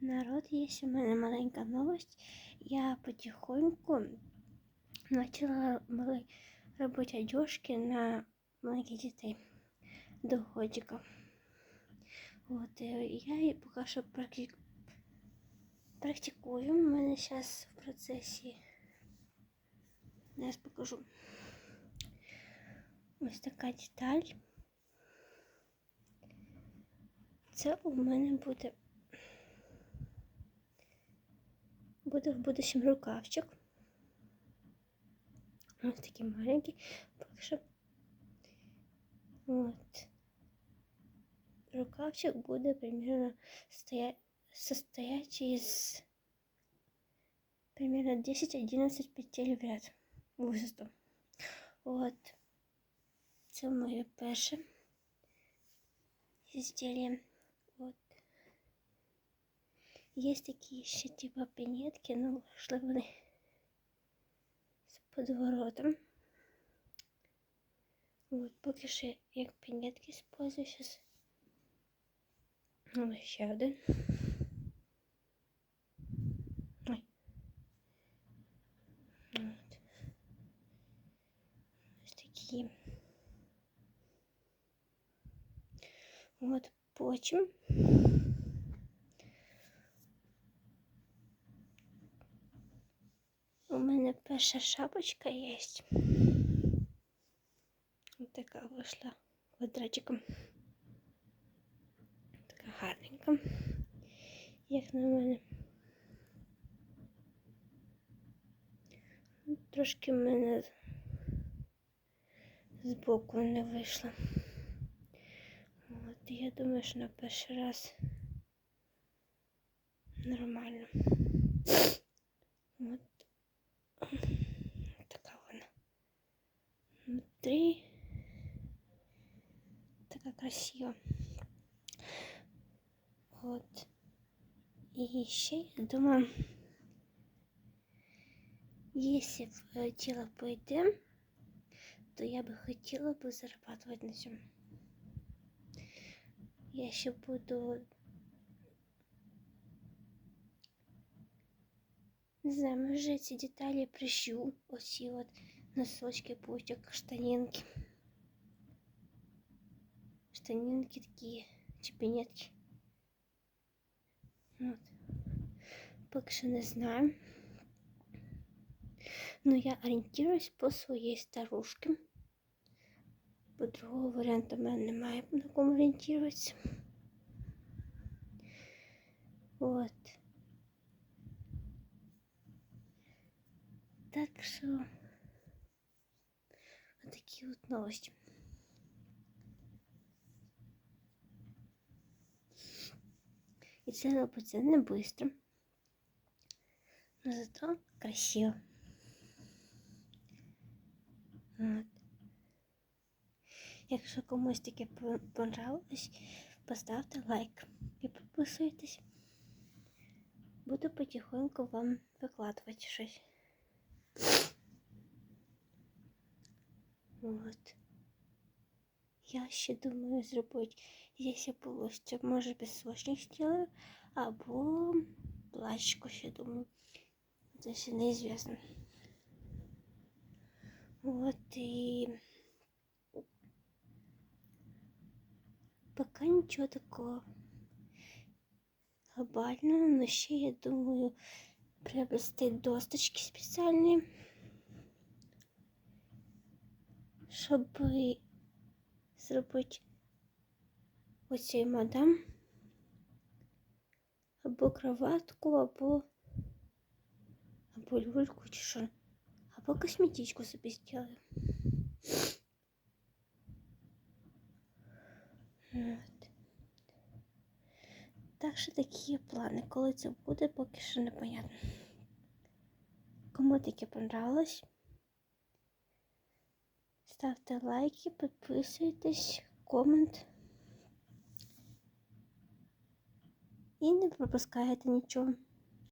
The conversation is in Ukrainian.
Народ, есть у мене маленька новость. Я потихоньку мали- робити одежки на маленьких дітей до годика. От, е, я її поки що практи- практикую. У мене зараз в процесі. Зараз покажу. Ось така деталь. Це у мене буде буде в будущем рукавчик. Ось такий маленький. Поки що. От. Рукавчик буде примерно стоя... состоять из примерно 10-11 петель в ряд висоту. От. Це моє перше изделие. Вот. Есть такие еще типа пинетки, но вышли вони з подворотом. Вот, поки що як пінетки использую сейчас. Ну, ще один. Ой. Вот. Ось такі. От потім. перша шапочка є. Ось така вийшла квадратиком. Така гарненька. Як на мене. Трошки в мене збоку не вийшло. От, я думаю, що на перший раз нормально. От. Внутри така красива. От. І ще, я думаю, якщо в тіло пойде, то я би хотіла би зарабатывать на цьому. Я ще буду Не знаю, може ці деталі прищу. Оці от носочки будуть як штанинки. Штанинки такі, чепенетки. От. Поки що не знаю. Но я орієнтуюсь по своїй старушці. Бо другого варіанту в мене немає на кому орієнтуватися. Вот. Так що вот такие вот новости. І це робиться не швидко, но зато красиво. От. Якщо комусь таке понравилось, поставте лайк і підписуйтесь. Буду потихоньку вам викладувати щось. Вот. Я ще думаю зробити, якщо получится, може пісочник сделаю, або плащку ще думаю. Це ще неізвісно. Вот и пока ничего такого глобального, но ще я думаю приобрести досточки спеціальні. Щоб зробити оцей мадам або кроватку, або або люльку, чи що, або косметичку собі зробити. От. Так що такі плани. Коли це буде, поки що непонятно. Кому таке понравилось? Ставте лайки, підписуйтесь, комент. І не пропускайте нічого.